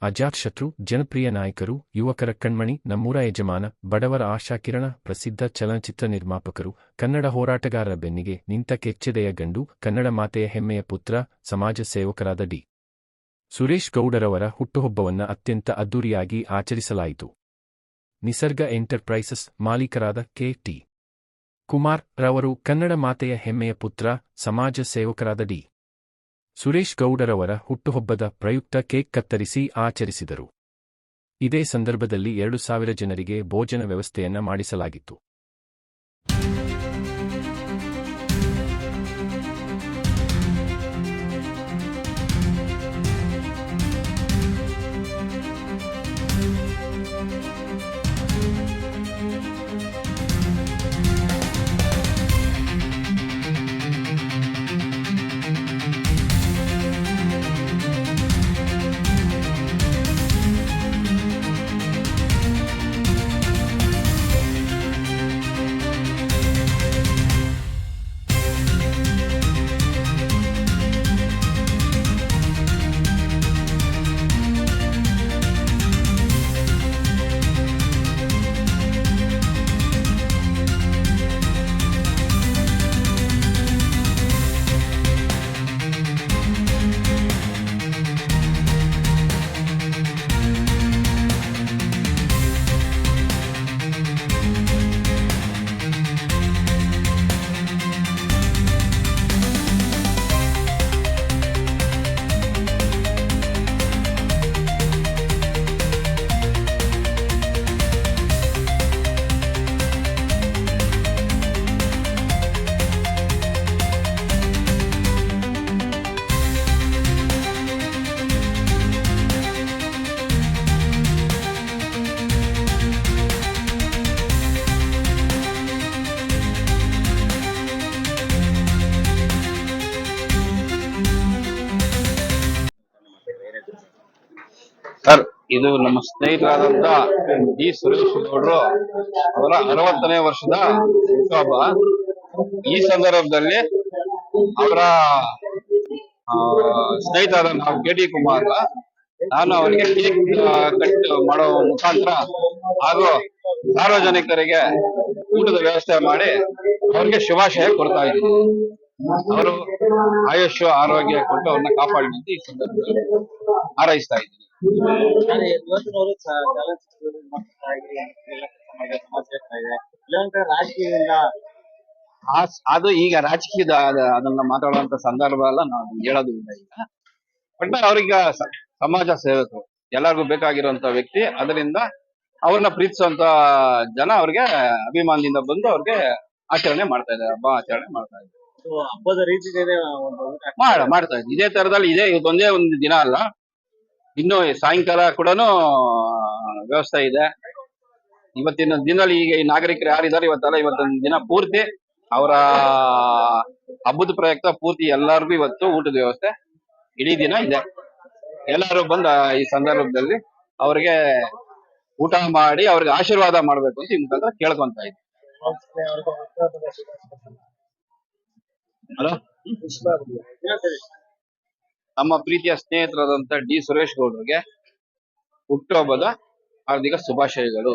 ಅಜಾತಶತ್ರು, ಜನಪ್ರಿಯ ನಾಯಕರು, ಯುವಕರ ಕಣ್ಮಣಿ, ನಮ್ಮೂರ ಯಜಮಾನ, ಬಡವರ ಆಶಾಕಿರಣ, ಪ್ರಸಿದ್ಧ ಚಲನಚಿತ್ರ ನಿರ್ಮಾಪಕರು, ಕನ್ನಡ ಹೋರಾಟಗಾರರ ಬೆನ್ನಿಗೆ ನಿಂತ ಕೆಚ್ಚೆದೆಯ ಗಂಡು, ಕನ್ನಡ ಮಾತೆಯ ಹೆಮ್ಮೆಯ ಪುತ್ರ, ಸಮಾಜ ಸೇವಕರಾದ ಡಿ. ಸುರೇಶ್ ಗೌಡರವರ ಹುಟ್ಟುಹಬ್ಬವನ್ನು ಅತ್ಯಂತ ಅದ್ದೂರಿಯಾಗಿ ಆಚರಿಸಲಾಯಿತು. ನಿಸರ್ಗ ಎಂಟರ್ಪ್ರೈಸಸ್ ಮಾಲೀಕರಾದ ಕೆ. ಟಿ. ಕುಮಾರ್ ರವರು ಕನ್ನಡ ಮಾತೆಯ ಹೆಮ್ಮೆಯ ಪುತ್ರ, ಸಮಾಜ ಸೇವಕರಾದ ಡಿ. ಸುರೇಶ್ ಗೌಡರವರ ಹುಟ್ಟುಹಬ್ಬದ ಪ್ರಯುಕ್ತ ಕೇಕ್ ಕತ್ತರಿಸಿ ಆಚರಿಸಿದರು. ಇದೇ ಸಂದರ್ಭದಲ್ಲಿ ಎರಡು ಸಾವಿರ ಜನರಿಗೆ ಭೋಜನ ವ್ಯವಸ್ಥೆಯನ್ನ ಮಾಡಿಸಲಾಗಿತ್ತು. ಇದು ನಮ್ಮ ಸ್ನೇಹಿತರಾದಂತ ಡಿ ಸುರೇಶ್ ಗೌಡರು ಅವರ ಅರವತ್ತನೇ ವರ್ಷದ ಹುಟ್ಟುಹಬ್ಬ ಈ ಸಂದರ್ಭದಲ್ಲಿ ಅವರ ಸ್ನೇಹಿತರಾದ ನಾವು ಕೆ ಡಿ ಕುಮಾರ್, ನಾನು ಅವರಿಗೆ ಕೇಕ್ ಕಟ್ ಮಾಡೋ ಮುಖಾಂತರ ಹಾಗೂ ಸಾರ್ವಜನಿಕರಿಗೆ ಊಟದ ವ್ಯವಸ್ಥೆ ಮಾಡಿ ಅವರಿಗೆ ಶುಭಾಶಯ ಕೊಡ್ತಾ ಇದ್ದೀನಿ. ಅವರು ಆಯುಷ್ಯ, ಆರೋಗ್ಯ ಕೊಟ್ಟು ಅವ್ರನ್ನ ಕಾಪಾಡಿ ಈ ಸಂದರ್ಭದಲ್ಲಿ ಹಾರೈಸ್ತಾ ಇದ್ದೀನಿ. ಇವತ್ತಿನವರು ರಾಜಕೀಯದಿಂದ ಅದು ಈಗ ರಾಜಕೀಯದ ಅದನ್ನ ಮಾತಾಡುವಂತ ಸಂದರ್ಭ ಎಲ್ಲ ನಾವು ಹೇಳೋದು ಇಲ್ಲ ಈಗ. ಬಟ್ ಅವ್ರೀಗ ಸಮಾಜ ಸೇವಕರು ಎಲ್ಲರಿಗೂ ಬೇಕಾಗಿರುವಂತ ವ್ಯಕ್ತಿ ಅದರಿಂದ ಅವ್ರನ್ನ ಪ್ರೀತಿಸುವಂತ ಜನ ಅವ್ರಿಗೆ ಅಭಿಮಾನದಿಂದ ಬಂದು ಅವ್ರಿಗೆ ಆಚರಣೆ ಮಾಡ್ತಾ ಇದ್ದಾರೆ ಹಬ್ಬ ಆಚರಣೆ ಮಾಡ್ತಾ ಇದ್ದಾರೆ. ಇದು ಹಬ್ಬದ ರೀತಿ ಒಂದು ಮಾಡ್ತಾ ಇದ್ದಾರೆ. ಇದೇ ತರದಲ್ಲಿ ಇದೇ ಇದೊಂದೇ ಒಂದು ದಿನ ಅಲ್ಲ. ಇನ್ನು ಸಾಯಂಕಾಲ ಕೂಡ ವ್ಯವಸ್ಥೆ ಇದೆ ಇವತ್ತಿನ ದಿನದಲ್ಲಿ ಈಗ ಈ ನಾಗರಿಕರು ಯಾರಿದ್ದಾರೆ ಇವತ್ತಲ್ಲ ಇವತ್ತಿನ ದಿನ ಪೂರ್ತಿ ಅವರ ಹಬ್ಬದ ಪ್ರಯುಕ್ತ ಪೂರ್ತಿ ಎಲ್ಲರಿಗೂ ಇವತ್ತು ಊಟದ ವ್ಯವಸ್ಥೆ ಇಡೀ ದಿನ ಇದೆ ಎಲ್ಲರೂ ಬಂದ ಈ ಸಂದರ್ಭದಲ್ಲಿ ಅವ್ರಿಗೆ ಊಟ ಮಾಡಿ ಅವ್ರಿಗೆ ಆಶೀರ್ವಾದ ಮಾಡ್ಬೇಕು ಅಂತ ಈ ಮುಖಾಂತರ ಕೇಳ್ಕೊಂತ ಶುಭಾಶಯಗಳು. ಹಲೋ. ನಮ್ಮ ಪ್ರೀತಿಯ ಸ್ನೇಹಿತರಾದಂತ ಡಿ. ಸುರೇಶ್ ಗೌಡ್ರಿಗೆ ಹುಟ್ಟುಹಬ್ಬದ ಹಾರ್ದಿಕ ಶುಭಾಶಯಗಳು.